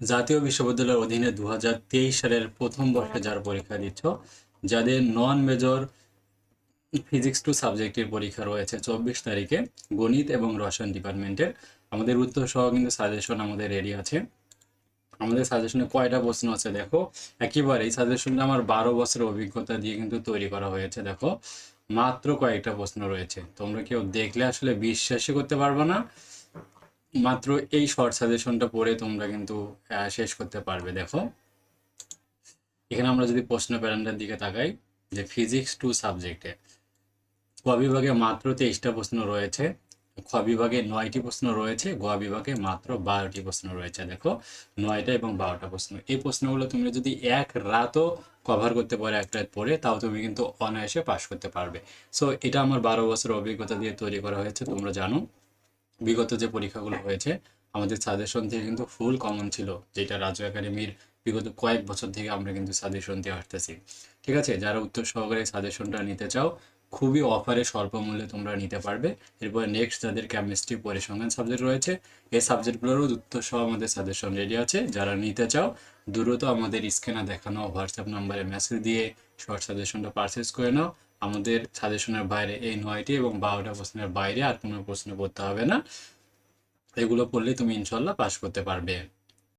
জাতীয় বিশ্ববিদ্যালয়ের অধীনে দু সালের প্রথম বর্ষে যারা পরীক্ষা দিচ্ছ, যাদের নন মেজর ফিজিক্স টু সাবজেক্টের পরীক্ষা রয়েছে চব্বিশ তারিখে, গণিত এবং রসায়ন ডিপার্টমেন্টের আমাদের উত্তর সহ কিন্তু সাজেশন আমাদের রেডি আছে। আমাদের সাজেশনে কয়টা প্রশ্ন আছে দেখো? একেবারে এই সাজেশনটা আমার বারো বছরের অভিজ্ঞতা দিয়ে কিন্তু তৈরি করা হয়েছে, দেখো। মাত্র কয়েকটা প্রশ্ন রয়েছে। তোমরা কেউ দেখলে আসলে বিশ্বাসই করতে পারবে না। মাত্র এই শর্ট সাজেশনটা পড়ে তোমরা কিন্তু শেষ করতে পারবে, দেখো। এখানে আমরা যদি প্রশ্ন প্যাটার্নটার দিকে তাকাই, যে ফিজিক্স টু সাবজেক্টে ক বিভাগে মাত্র তেইশটা প্রশ্ন রয়েছে, খ বিভাগে নয়টি প্রশ্ন রয়েছে, গ বিভাগে মাত্র বারোটি প্রশ্ন রয়েছে, দেখো। নয়টা এবং বারোটা প্রশ্ন। এই প্রশ্নগুলো তুমি যদি এক রাতও কভার করতে পারো, এক রাত পরে, তাও তুমি কিন্তু অনায়াসে পাশ করতে পারবে। সো এটা আমার বারো বছর অভিজ্ঞতা দিয়ে তৈরি করা হয়েছে, তোমরা জানো। বিগত যে পরীক্ষাগুলো হয়েছে আমাদের সাজেশন থেকে কিন্তু ফুল কমন ছিল যেটা রাজ্য একাডেমির বিগত কয়েক বছর থেকে আমরা কিন্তু সাজেশন দিয়ে আসতেছি। ঠিক আছে? যারা উত্তর সহকারে সাজেশনটা নিতে চাও খুবই অফারে স্বল্প মূল্যে তোমরা নিতে পারবে। এরপর নেক্সট যাদের কেমিস্ট্রি পরিসংখ্যান সাবজেক্ট রয়েছে এই সাবজেক্টগুলোরও উত্তর সহ আমাদের সাজেশন রেডি আছে। যারা নিতে চাও দ্রুত আমাদের স্ক্যানে দেখানো হোয়াটসঅ্যাপ নাম্বারে মেসেজ দিয়ে শর্ট সাজেশনটা পারচেস করে নাও। আমাদের সাজেশনের বাইরে এই নয়টি এবং বারোটা প্রশ্নের বাইরে আর কোনো প্রশ্ন করতে হবে না। এগুলো পড়লে তুমি ইনশাল্লাহ পাস করতে পারবে।